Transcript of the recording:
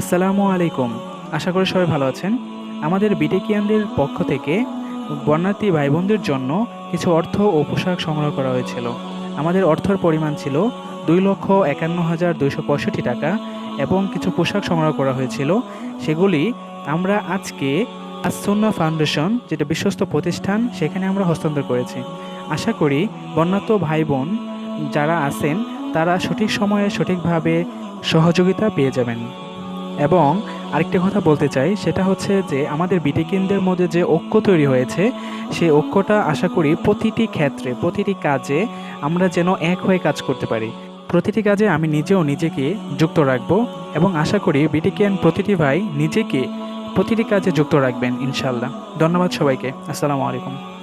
আসসালামু আলাইকুম। আশা করি সবাই ভালো আছেন। আমাদের বিটেকিয়ানদের পক্ষ থেকে বন্যার্থী ভাই বোনদের জন্য কিছু অর্থ ও পোশাক সংগ্রহ করা হয়েছিল। আমাদের অর্থের পরিমাণ ছিল দুই লক্ষ একান্ন হাজার দুইশো পঁয়ষট্টি টাকা এবং কিছু পোশাক সংগ্রহ করা হয়েছিল। সেগুলি আমরা আজকে আসন্না ফাউন্ডেশন, যেটা বিশ্বস্ত প্রতিষ্ঠান, সেখানে আমরা হস্তান্তর করেছি। আশা করি বন্যার্থ ভাই বোন যারা আছেন, তারা সঠিক সময়ে সঠিকভাবে সহযোগিতা পেয়ে যাবেন। এবং আরেকটা কথা বলতে চাই, সেটা হচ্ছে যে আমাদের বিটেকিনদের মধ্যে যে ঐক্য তৈরি হয়েছে, সেই ঐক্যটা আশা করি প্রতিটি ক্ষেত্রে, প্রতিটি কাজে আমরা যেন এক হয়ে কাজ করতে পারি। প্রতিটি কাজে আমি নিজেও নিজেকে যুক্ত রাখব এবং আশা করি বিটিকিয়ান প্রতিটি ভাই নিজেকে প্রতিটি কাজে যুক্ত রাখবেন ইনশাল্লাহ ধন্যবাদ সবাইকে। আসসালামু আলাইকুম।